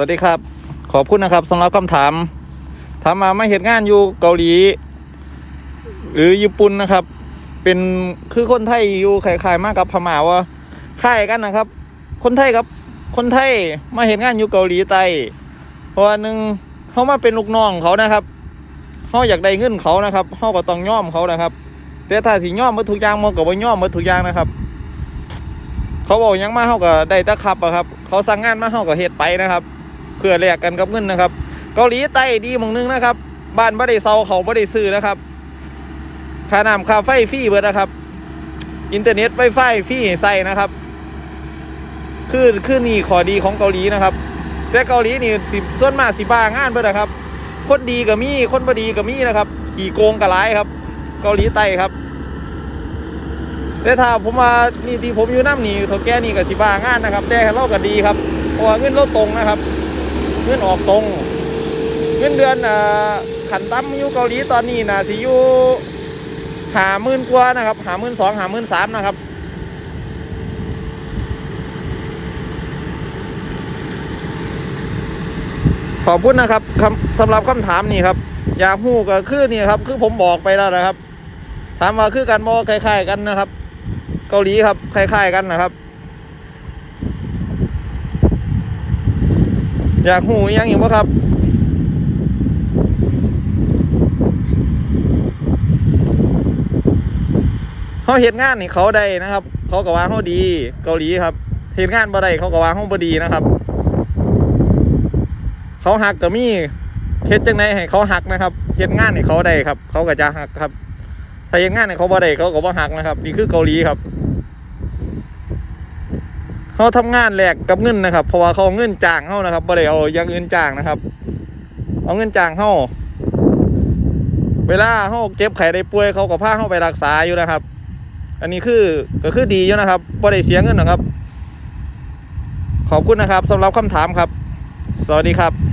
วัสดีครับ ขอบคุณนะครับสำหรับคำถามถามมาไม่เห็นงานอยู่เกาหลี หรือญี่ปุ่นนะครับ เป็นคือคนไทยอยู่คล้ายๆมากกับพม่าว่าคล้ายกันนะครับ คนไทยกับ คนไทยมาเห็นงานอยู่เกาหลีใต้เพราะว่าหนึ่งเขามาเป็นลูกน้องเขานะครับเขาอยากได้เงินเขานะครับเขาก็ต้องย่อมเขานะครับแต่ถ้าสิย่อมมาทุกอย่างมันก็บ่ย่อมมาทุกอย่างนะครับ เขาบอกยังมาเขาก็ได้ตะขับอะครับ เขาสั่งงานมาเขาก็เฮ็ดไปนะครับ เพื่อแลกกันกับเงินนะครับ เกาหลีใต้ดีมองนึงนะครับ บ้านบ่ได้เซาเขาบ่ได้ซื้อนะครับค่าน้ำค่าไฟฟรีเบิดนะครับ อินเทอร์เน็ตไวไฟฟรีให้ใส่นะครับคือคือนี่ขอดีของเกาหลีนะครับ แต่เกาหลีนี่สิส่วนมากสิบ้างานเบิดนะครับ คนดีก็มีคนบ่ดีก็มีนะครับ ขี่โกงก็หลายครับ เกาหลีใต้ครับแต่ถ้าผมมานี่ที่ผมอยู่น้ำนี่เท่าแก่นี่ก็สิบ้างานนะครับ แต่เราก็ดีครับเพราะว่าเงินเราตรงนะครับ เงินออกตรง เงินเดือนอ่าขันตั้มอยู่เกาหลีตอนนี้นะสิอยู่หาหมื่นกว่านะครับหาหมื่นสองหาหมื่นสามนะครับขอบคุณนะครับคำสำหรับคำถามนี่ครับ อยากหูก็คือนี่ครับ คือผมบอกไปแล้วนะครับ ถามว่าคือกันบอคล้ายๆกันนะครับ เกาหลีครับคล้ายๆกันนะครับ อยากหูยังอีกบ่ครับ เขาเห็นงานนี่เขาได้นะครับ เขาก็ว่าเขาดีเกาหลีครับเห็นงานบ่ได้เขาก็ว่าเขาบ่ดีนะครับ เขาหักก็มีเฮ็ดจังไดให้เขาหักนะครับเฮ็ดงานให้เขาได้ครับ เขาก็จะหักครับถ้าเฮ็ดงานให้เขาบ่ได้เขาก็บ่หักนะครับนี่คือเกาหลีครับ เขาทำงานแลกกับเงินนะครับ เพราะว่าเขาเอาเงินจ้างเขานะครับบ่ได้เอาอย่างอื่นจ้างนะครับ เอาเงินจ้างเขาเวลาเขาเจ็บไข้ได้ป่วยเขาก็พาเขาไปรักษาอยู่นะครับ อันนี้คือก็คือดีอยู่นะครับบ่ได้เสียเงินนะครับ ขอบคุณนะครับสำหรับคำถามครับ สวัสดีครับ